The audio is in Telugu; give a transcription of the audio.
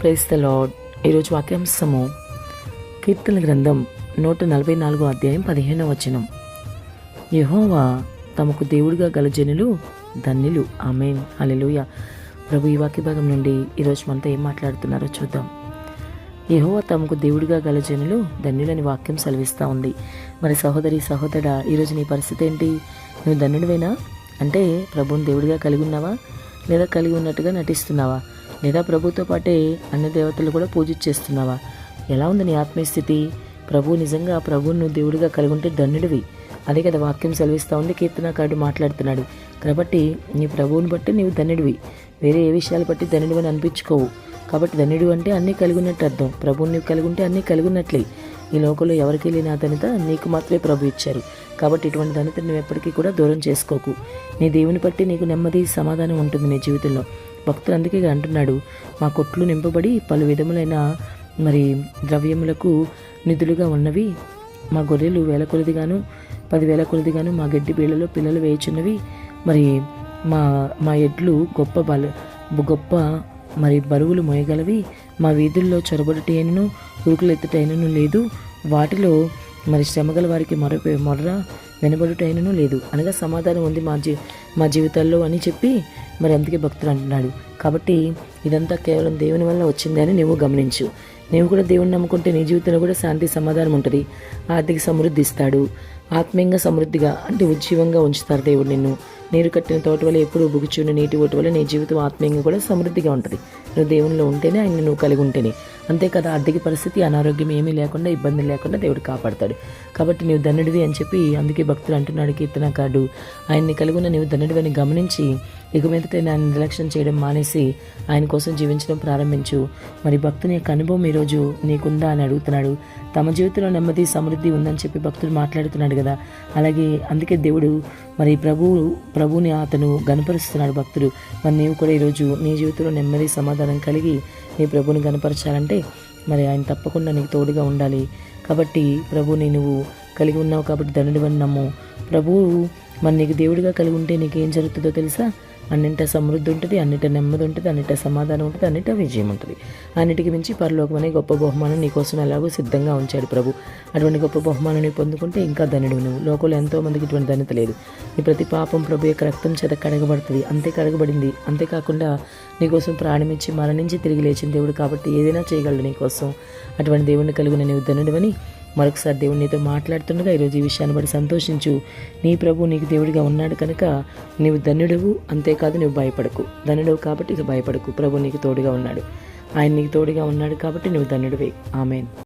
ప్రైస్ ద లాడ్ ఈరోజు వాక్యాంశము కీర్తన గ్రంథం నూట నలభై నాలుగో అధ్యాయం పదిహేనవ వచనం. యహోవా తమకు దేవుడిగా గల జనులు ధన్యులు. ఆమెన్. అలెలుయ ప్రభు ఈ వాక్య భాగం నుండి ఈరోజు మనతో ఏం మాట్లాడుతున్నారో చూద్దాం. యహోవా తమకు దేవుడిగా గల జనులు ధన్యులని వాక్యం సెలవిస్తూ ఉంది. మరి సహోదరి సహోదరా ఈరోజు నీ పరిస్థితి ఏంటి? నువ్వు ధన్యుడివేనా? అంటే ప్రభువుని దేవుడిగా కలిగి ఉన్నావా? లేదా కలిగి ఉన్నట్టుగా నటిస్తున్నావా? లేదా ప్రభుతో పాటే అన్ని దేవతలు కూడా పూజించేస్తున్నావా ఎలా ఉంది నీ ఆత్మీయ స్థితి ప్రభు నిజంగా ప్రభువును దేవుడిగా కలిగి ఉంటే ధన్యుడివి. అదే కదా వాక్యం సెలవిస్తూ ఉంది కీర్తనకారుడు మాట్లాడుతున్నాడు. కాబట్టి నీ ప్రభువుని బట్టి నీవు ధన్యుడివి. వేరే ఏ విషయాలు బట్టి ధన్యుడివి అని అనిపించుకోవు. కాబట్టి ధన్యుడు అంటే అన్నీ కలిగి ఉన్నట్టు అర్థం. ప్రభువుని నీవు కలిగి ఉంటే అన్నీ కలిగి ఉన్నట్లే ఈ లోకంలో ఎవరికి లేని అతనిత నీకు మాత్రమే ప్రభు ఇచ్చారు. కాబట్టి ఇటువంటి ధనిత నువ్వు ఎప్పటికీ కూడా దూరం చేసుకోకు. నీ దేవుని బట్టి నీకు నెమ్మది సమాధానం ఉంటుంది నీ జీవితంలో. భక్తులు అందుకే అంటున్నాడు. మా కొట్లు నింపబడి పలు విధములైన మరి ద్రవ్యములకు నిధులుగా ఉన్నవి. మా గొర్రెలు వేల కొలదిగాను పదివేల కొలదిగాను మా గడ్డి బీళ్ళలో పిల్లలు వేయుచున్నవి. మరి మా మా ఎడ్లు గొప్ప బల గొప్ప మరి బరువులు మోయగలవి. మా వీధుల్లో చొరబడుట అయినను ఉరుకులెత్తుటైనను లేదు. వాటిలో మరి శ్రమగల వారికి మరొక మొర్ర వెనబడుటైనను లేదు. అనగా సమాధానం ఉంది మా జీ మా జీవితాల్లో అని చెప్పి మరి అందుకే భక్తులు అంటున్నాడు. కాబట్టి ఇదంతా కేవలం దేవుని వల్ల వచ్చిందని నువ్వు గమనించు. నువ్వు కూడా దేవుని నమ్ముకుంటే నీ జీవితంలో కూడా శాంతి సమాధానం ఉంటుంది. ఆర్థిక సమృద్ధి ఇస్తాడు ఆత్మీయంగా సమృద్ధిగా అంటే ఉజ్జీవంగా ఉంచుతారు దేవుడు నిన్ను. నీరు కట్టిన తోట వల్ల ఎప్పుడూ బుగుచున్న నీటి ఓటు వల్ల నీ జీవితం ఆత్మీయంగా కూడా సమృద్ధిగా ఉంటుంది. నువ్వు దేవునిలో ఉంటేనే ఆయన నువ్వు కలిగి ఉంటేనే. అంతే కదా ఆర్థిక పరిస్థితి అనారోగ్యం ఏమీ లేకుండా ఇబ్బంది లేకుండా దేవుడు కాపాడతాడు. కాబట్టి నీవు ధనుడివి అని చెప్పి అందుకే భక్తులు అంటున్నాడు కీర్తనకారుడు. ఆయన్ని కలిగి ఉన్న నీవు ధనుడివి అని గమనించి ఇక మీదట ఆయన నిర్లక్ష్యం చేయడం మానేసి ఆయన కోసం జీవించడం ప్రారంభించు. మరి భక్తుని యొక్క అనుభవం ఈరోజు నీకుందా అని అడుగుతున్నాడు. తమ జీవితంలో నెమ్మది సమృద్ధి ఉందని చెప్పి భక్తులు మాట్లాడుతున్నాడు కదా. అలాగే అందుకే దేవుడు మరి ప్రభువు ప్రభుని అతను గనపరుస్తున్నాడు భక్తుడు మరి నీవు కూడా ఈరోజు నీ జీవితంలో నెమ్మది సమాధానం కలిగి నీ ప్రభుని గనపరచాలంటే మరి ఆయన తప్పకుండా నీకు తోడుగా ఉండాలి. కాబట్టి ప్రభుని నువ్వు కలిగి ఉన్నావు కాబట్టి ధనుడివని నమ్ము. ప్రభువు మరి నీకు దేవుడిగా కలిగి ఉంటే నీకేం జరుగుతుందో తెలుసా? అన్నింట సమృద్ధి ఉంటుంది అన్నిట నెమ్మది ఉంటుంది అన్నిట సమాధానం ఉంటుంది అన్నిట విజయం ఉంటుంది. అన్నిటికి మించి పరలోకం అనే గొప్ప బహుమానం నీకోసం ఎలాగో సిద్ధంగా ఉంచాడు ప్రభు. అటువంటి గొప్ప బహుమానాన్ని పొందుకుంటే ఇంకా ధనుడు నువ్వు. లోకంలో ఎంతో మందికి ఇటువంటి ధన్యత లేదు. నీ ప్రతి పాపం ప్రభు యొక్క రక్తం చేత కడగబడుతుంది. అంతే కడగబడింది. అంతేకాకుండా నీకోసం ప్రాణమిచ్చి మరణించి తిరిగి లేచిన దేవుడు కాబట్టి ఏదైనా చేయగలడు నీకోసం అటువంటి దేవుడిని కలిగిన నీవు ధనుడివని మరొకసారి దేవుడు నీతో మాట్లాడుతుండగా ఈరోజు ఈ విషయాన్ని బట్టి సంతోషించు. నీ ప్రభు నీకు దేవుడిగా ఉన్నాడు కనుక నీవు ధన్యుడవు అంతేకాదు నువ్వు భయపడకు. ధన్యుడవు కాబట్టి ఇక భయపడకు. ప్రభు నీకు తోడుగా ఉన్నాడు. ఆయన నీకు తోడుగా ఉన్నాడు కాబట్టి నువ్వు ధన్యుడివే. ఆమెన్.